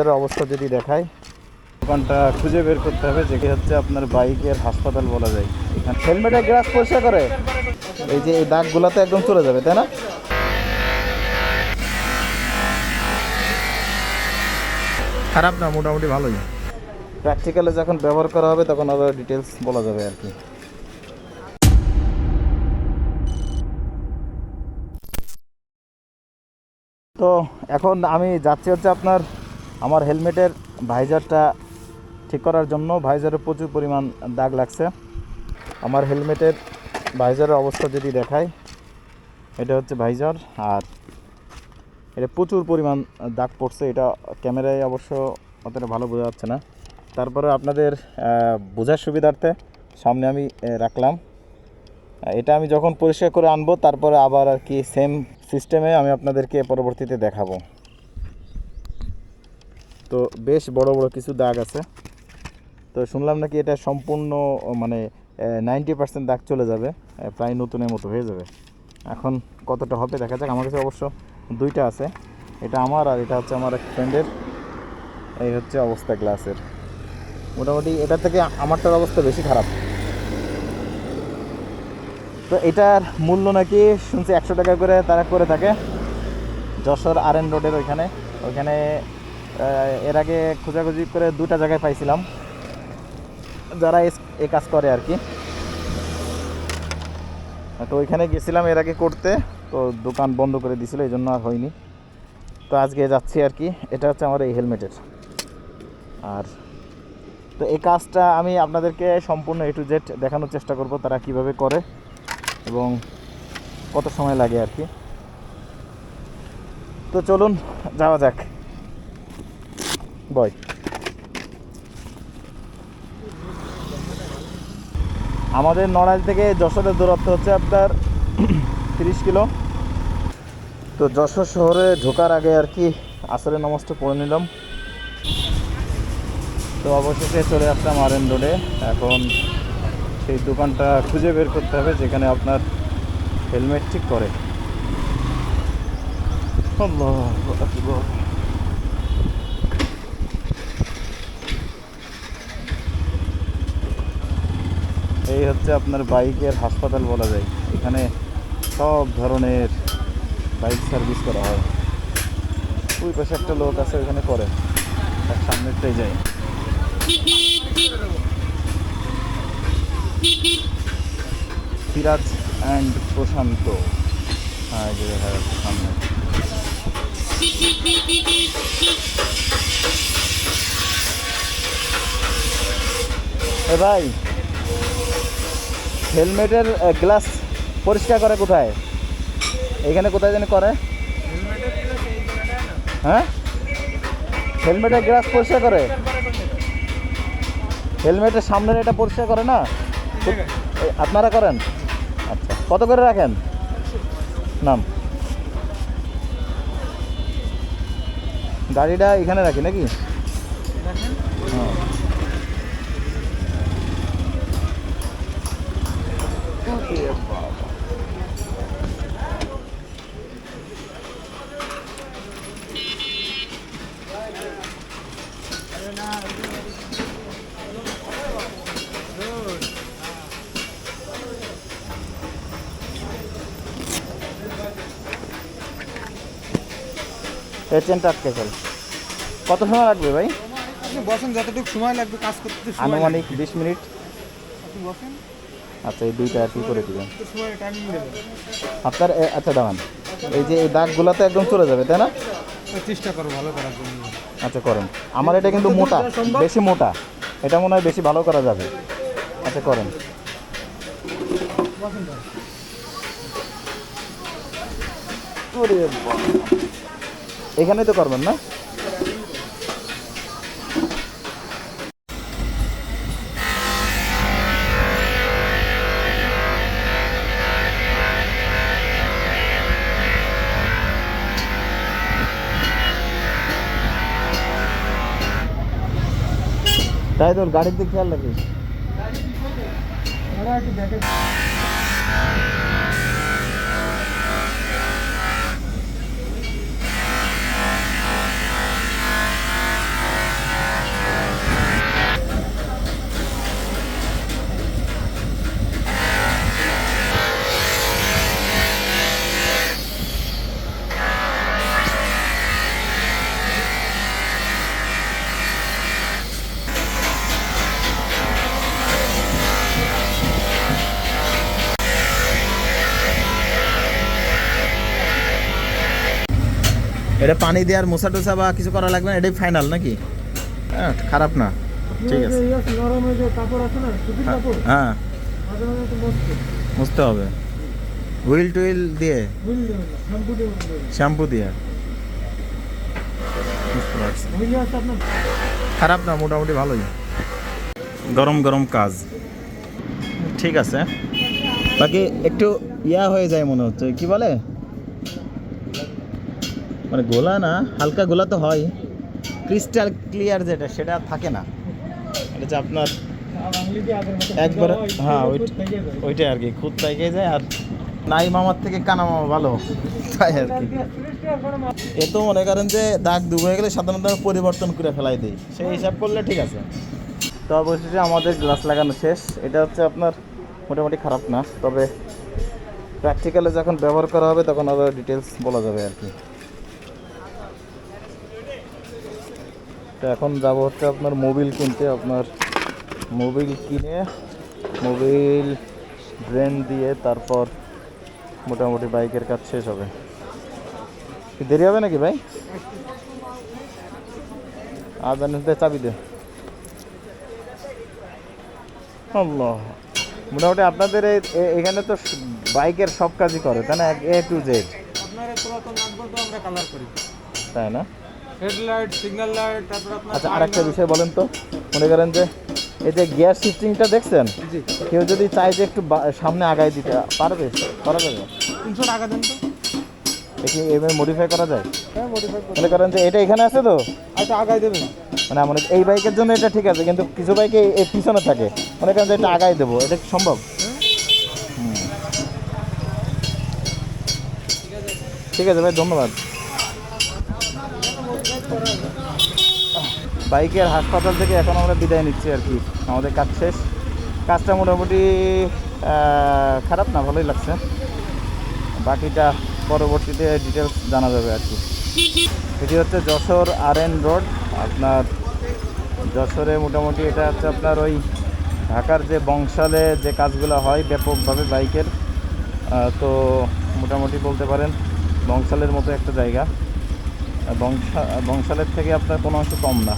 এর অবস্থা যদি দেখায় দোকানটা খুঁজে বের করতে হবে যেটি হচ্ছে আপনার বাইকের হাসপাতাল বলা যায়। এখানে হেলমেটের গ্লাস পরিষ্কার করে। এই যে এই দাগগুলো তো একদম চলে যাবে তাই না? খারাপ না মোটামুটি ভালোই। প্র্যাকটিক্যালে যখন ব্যবহার করা হবে তখন আরও ডিটেলস বলা যাবে আর কি। তো এখন আমি যাচ্ছি হচ্ছে আপনার আমার হেলমেটের ভাইজারটা ঠিক করার জন্য ভাইজারে প্রচুর পরিমাণ দাগ লাগছে। আমার হেলমেটের ভাইজারের অবস্থা যদি দেখায় এটা হচ্ছে ভাইজার আর এটা প্রচুর পরিমাণ দাগ পড়ছে। এটা ক্যামেরায় অবশ্য অতটা ভালো বোঝা যাচ্ছে না। তারপরে আপনাদের বোঝার সুবিধার্থে সামনে আমি রাখলাম। এটা আমি যখন পরিষ্কার করে আনব, তারপরে আবার আর কি সেম সিস্টেমে আমি আপনাদেরকে পরবর্তীতে দেখাবো। তো বেশ বড় বড় কিছু দাগ আছে। তো শুনলাম নাকি এটা সম্পূর্ণ মানে নাইনটি পার্সেন্ট দাগ চলে যাবে প্রায় নতুনের মতো হয়ে যাবে। এখন কতটা হবে দেখা যাক, আমার কাছে অবশ্য দুইটা আছে। এটা আমার আর এটা হচ্ছে আমার এক ফ্রেন্ডের এই হচ্ছে অবস্থা গ্লাসের। মোটামুটি এটা থেকে আমারটার অবস্থা বেশি খারাপ। তো এটার মূল্য নাকি শুনছি একশো টাকা করে তারা করে থাকে। যশোর আর এন রোডের ওইখানে। ওইখানে এর আগে খোঁজাখুঁজি করে দুটা জায়গায় পাইছিলাম। যারা এ কাজ করে আর কি। তো ওইখানে গেছিলাম এর আগে করতে, তো দোকান বন্ধ করে দিয়েছিল এই জন্য আর হয়নি। তো আজকে যাচ্ছি আর কি, এটা হচ্ছে আমার এই হেলমেটের। আর তো এই কাজটা আমি আপনাদেরকে সম্পূর্ণ এ টু জেড দেখানোর চেষ্টা করব, তারা কীভাবে করে এবং কত সময় লাগে আর কি। তো চলুন, যাওয়া যাক। বয় আমাদের নড়াইল থেকে যশোরের দূরত্ব হচ্ছে আপনার তিরিশ কিলো। তো যশোর শহরে ঢোকার আগে আর কি আসরের নামাজটা পড়ে নিলাম। তো অবশেষে চলে আসলাম আর এন রোডে এখন সেই দোকানটা খুঁজে বের করতে হবে যেখানে আপনার হেলমেট ঠিক করে। আল্লাহু এই হচ্ছে আপনার বাইকের হাসপাতাল বলা যায়। এখানে সব ধরনের বাইক সার্ভিস করা হয়। ওই পাশে একটা লোক আছে ওখানে করে তার সামনেরটাই যায়। সিরাজ অ্যান্ড প্রশান্ত। হ্যাঁ যে দেখা যাচ্ছে সামনে। এ ভাই হেলমেটের গ্লাস পরিষ্কার করে কোথায়? এখানে কোথায় জানি করে? হ্যাঁ? হেলমেটের গ্লাস পরিষ্কার করে? হেলমেটের সামনের এটা পরিষ্কার করে না? আপনারা করেন? আচ্ছা কত করে রাখেন? নাম। গাড়িটা এখানে রাখি নাকি? হ্যাঁ। এই আটকে ফেল কত সময় লাগবে ভাই? আপনি বসেন যতটুকু সময় লাগবে কাজ করতে আনুমানিক বিশ মিনিট। বসেন। আচ্ছা এই দুইটা আর কি করে দিবেন? আপনার আচ্ছা দাঁড়ান। এই যে এই দাগগুলো তো একদম চলে যাবে তাই না? চেষ্টা করো ভালো করার জন্য। আচ্ছা করেন। আমার এটা কিন্তু মোটা বেশি মোটা। এটা মনে হয় বেশি ভালো করা যাবে। আচ্ছা করেন। এখানেই তো করবেন না? তাই তোর গাড়ির দিকে খেয়াল রাখিস। এটা পানি দেওয়ার মোসা টোসা বা কিছু করা লাগবে না এটাই ফাইনাল নাকি? হ্যাঁ খারাপ না। ঠিক আছে। হ্যাঁ, মুছতে হবে। হুইল টুইল দিয়ে? শ্যাম্পু দিয়ে। খারাপ না মোটামুটি ভালোই। গরম গরম কাজ। ঠিক আছে। বাকি একটু ইয়া হয়ে যায় মনে হচ্ছে কি বলে? মানে গোলা না হালকা গোলা তো হয়। ক্রিস্টাল ক্লিয়ার যেটা সেটা থাকে না। এটা যে আপনার একবার হ্যাঁ। ওইটাই আর কি খুদ পাইকে যায় আর নাই মামার থেকে কানা মামা ভালো। তাই আর কি। এ তো মনে করেন যে দাগ ডুব হয়ে গেলে সাধারণত পরিবর্তন করে ফেলাই দিই। সেই হিসাব করলে ঠিক আছে। তো অবশেষে আমাদের গ্লাস লাগানো শেষ। এটা হচ্ছে আপনার মোটামুটি খারাপ না তবে প্র্যাকটিক্যালে যখন ব্যবহার করা হবে তখন আরও ডিটেলস বলা যাবে আর কি। তো এখন যাব হচ্ছে আপনার মোবিল কিনতে আপনার মোবিল কিনে মোবিল ড্রেন দিয়ে তারপর মোটামুটি বাইকের কাজ শেষ হবে। কি দেরি হবে নাকি ভাই? আদানিতে চাবি দে। মোটামুটি আপনাদের এখানে তো বাইকের সব কাজই করে তাই না? এ টু জেড তাই না? হেডলাইট সিগন্যাল লাইট তারপর আপনার আচ্ছা আরেকটা বিষয় বলেন তো। মনে করেন যে এই যে গিয়ার শিফটিংটা দেখছেন কেউ যদি চায় যে একটু সামনে আগায় দিতে পারবে? করা যাবে? তিনশো টাকা দেন তো। দেখি এভাবে মডিফাই করা যায়? হ্যাঁ মডিফাই মনে করেন যে এটা এখানে আছে তো? আচ্ছা আগায় দেবেন। মানে আমাদের এই বাইকের জন্য এটা ঠিক আছে কিন্তু কিছু বাইকে এই পিছনে থাকে। মনে করেন যে এটা আগায় দেবো এটা কি সম্ভব? ঠিক আছে ভাই ধন্যবাদ। বাইকের হাসপাতাল থেকে এখন আমরা বিদায় নিচ্ছি আর কি। আমাদের কাজ শেষ। কাজটা মোটামুটি খারাপ না, ভালোই লাগছে। বাকিটা পরবর্তীতে ডিটেলস জানা যাবে আর কি। এটি হচ্ছে যশোর আর এন রোড আপনার যশোরে মোটামুটি এটা হচ্ছে আপনার ওই ঢাকার যে বংশালে যে কাজগুলো হয় ব্যাপকভাবে বাইকের তো মোটামুটি বলতে পারেন বংশালের মতো একটা জায়গা। বংশা বংশালের থেকে আপনার কোনো অংশ কম না।